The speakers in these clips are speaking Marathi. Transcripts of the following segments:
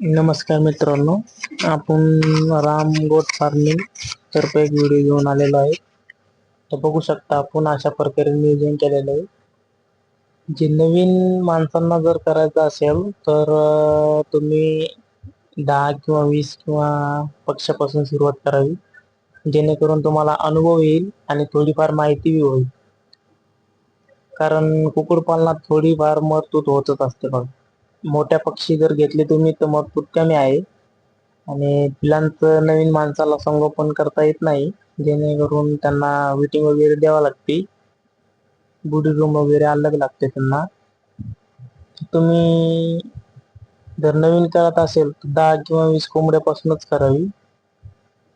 नमस्कार मित्रांनो आपण राम गोट फार्मिंग तर्फे एक व्हिडिओ घेऊन आलेलो आहे. तर बघू शकता आपण अशा प्रकारे नियोजन केलेलं आहे. जे नवीन माणसांना जर करायचं असेल तर तुम्ही दहा किंवा वीस किंवा पक्षापासून सुरुवात करावी. जेणेकरून तुम्हाला अनुभव येईल आणि थोडीफार माहिती होईल. कारण कुक्कुटपालनात थोडीफार मरतूत होतच असते बघा. मोठ्या पक्षी जर घेतले तुम्ही तर मग कमी आहे. आणि पिलांचं नवीन माणसाला संगोपन करता येत नाही. जेणेकरून त्यांना विटिंग वगैरे द्यावा लागते. बुडी रूम वगैरे अलग लागते त्यांना. तुम्ही जर नवीन करत असेल तर दहा किंवा वीस कोंबड्यापासूनच करावी.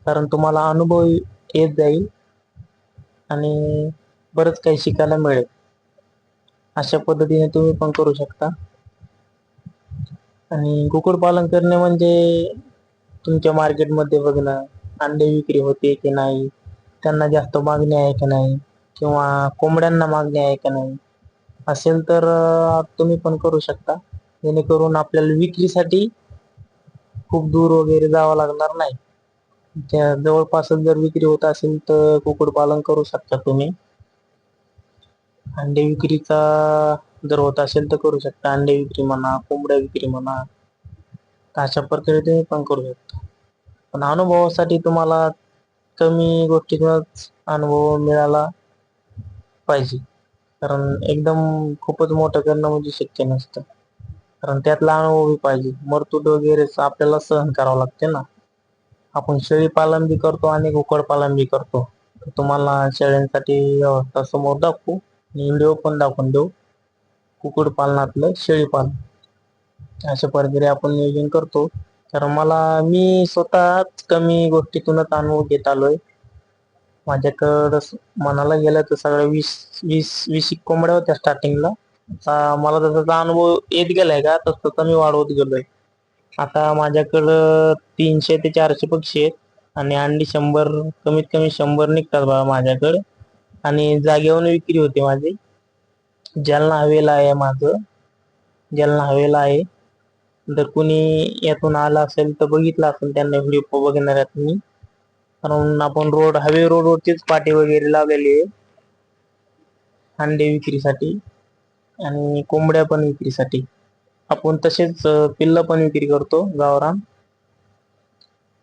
कारण तुम्हाला अनुभव येत जाईल. आणि बरंच काही शिकायला मिळेल. अशा पद्धतीने तुम्ही पण करू शकता. आणि कुक्कुटपालन करणे म्हणजे तुमच्या मार्केटमध्ये बघणं अंडे विक्री होते की नाही त्यांना जास्त मागणी आहे की नाही किंवा कोंबड्यांना मागणी आहे की नाही असेल तर तुम्ही पण करू शकता. जेणेकरून आपल्याला विक्रीसाठी खूप दूर वगैरे जावं लागणार नाही. त्या जवळपासच जर विक्री होत असेल तर कुक्कुटपालन करू शकता तुम्ही. अंडे विक्रीचा जर होत असेल तर करू शकता. अंडे विक्री म्हणा कोंबड्या विक्री म्हणा अशा प्रकारे तुम्ही पण करू शकता. पण अनुभवासाठी तुम्हाला कमी गोष्टीतूनच अनुभव मिळाला पाहिजे. कारण एकदम खूपच मोठं करणं म्हणजे शक्य नसतं. कारण त्यातला अनुभवही पाहिजे. मरतूट वगैरे आपल्याला सहन करावं लागते ना. आपण शेळी पालन बी करतो आणि कुकड पालन बी करतो. तर तुम्हाला शेळ्यांसाठी व्यवस्था समोर दाखवू आणि व्हिडिओ पण दाखवून देऊ. कुक्कुटपालनातलं शेळीपालन. अशा प्रकारे आपण नियोजन करतो. तर मला मी स्वतःच कमी गोष्टीतूनच अनुभव घेत आलोय. माझ्याकडं मनाला गेलं तर सगळ्या वीस वीस वीस एक कोंबड्या होत्या स्टार्टिंगला आता मला जसा अनुभव येत गेलाय का तस तसा मी वाढवत गेलोय. आता माझ्याकडं तीनशे ते चारशे पक्षी आहेत आणि अंडी शंभर कमीत कमी शंभर निघतात बाबा माझ्याकडं. आणि जागेवरून विक्री होते माझी. जालना हवेला आहे माझं. जालना हवेला आहे. जर कुणी यातून आला असेल तर बघितलं असेल त्यांना व्हिडिओ बघणार आहे तुम्ही कारण आपण रोड हवे रोड वरतीच पाटी वगैरे लावलेली आहे. अंडे विक्रीसाठी आणि कोंबड्या पण विक्रीसाठी. आपण तसेच अं, पिल्ल पण विक्री करतो गावरान.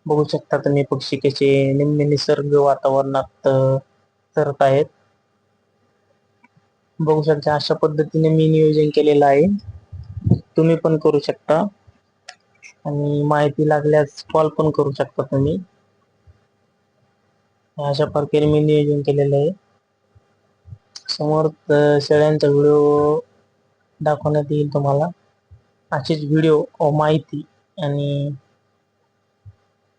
बघू शकता तुम्ही पक्षी कसे निम्न निसर्ग वातावरणात तरत आहेत. बघू शकता अशा पद्धतीने मी नियोजन केलेलं आहे. तुम्ही पण करू शकता. आणि माहिती लागल्यास कॉल पण करू शकता तुम्ही. अशा प्रकारे मी नियोजन केलेलं आहे. समोर शेळ्यांचा व्हिडिओ दाखवण्यात येईल तुम्हाला. अशीच व्हिडिओ व माहिती आणि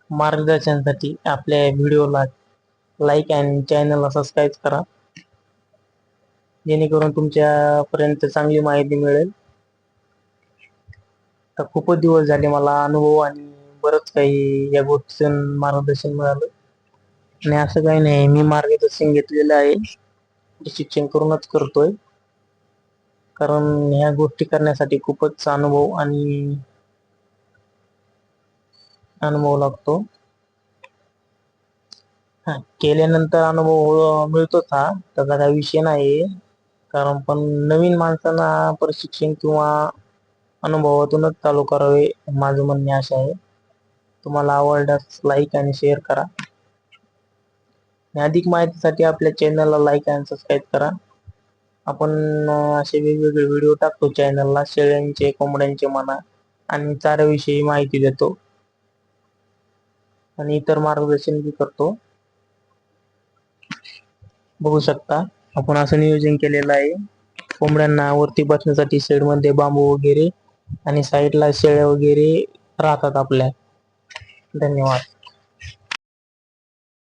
मार्गदर्शनासाठी आपल्या व्हिडिओला लाईक अँड चॅनलला सबस्क्राईब करा. जेणेकरून तुमच्यापर्यंत चांगली माहिती मिळेल. तर खूपच दिवस झाले मला अनुभव आणि बरंच काही या गोष्टीचं मार्गदर्शन मिळालं. आणि असं काही नाही मी मार्गदर्शन घेतलेलं आहे. शिक्षण करूनच करतोय. कारण ह्या गोष्टी करण्यासाठी खूपच अनुभव आणि अनुभव लागतो. हा केल्यानंतर अनुभव मिळतोच हा. त्याचा काही विषय नाही कारण पण नवीन माणसांना प्रशिक्षण किंवा अनुभवातूनच चालू करावे माझं म्हणणे असे आहे. तुम्हाला आवडल्यास लाईक आणि शेअर करा. आणि अधिक माहितीसाठी आपल्या चॅनलला लाईक आणि सबस्क्राईब करा. आपण असे वेगवेगळे व्हिडिओ टाकतो चॅनलला शेळ्यांचे कोंबड्यांचे म्हणा आणि चाऱ्याविषयी माहिती देतो. आणि इतर मार्गदर्शन बी करतो. बघू शकता. आपण असं नियोजन केलेलं आहे. कोंबड्यांना वरती बसण्यासाठी शेडमध्ये बांबू वगैरे आणि साईडला शेळ्या वगैरे राहतात आपल्या. धन्यवाद.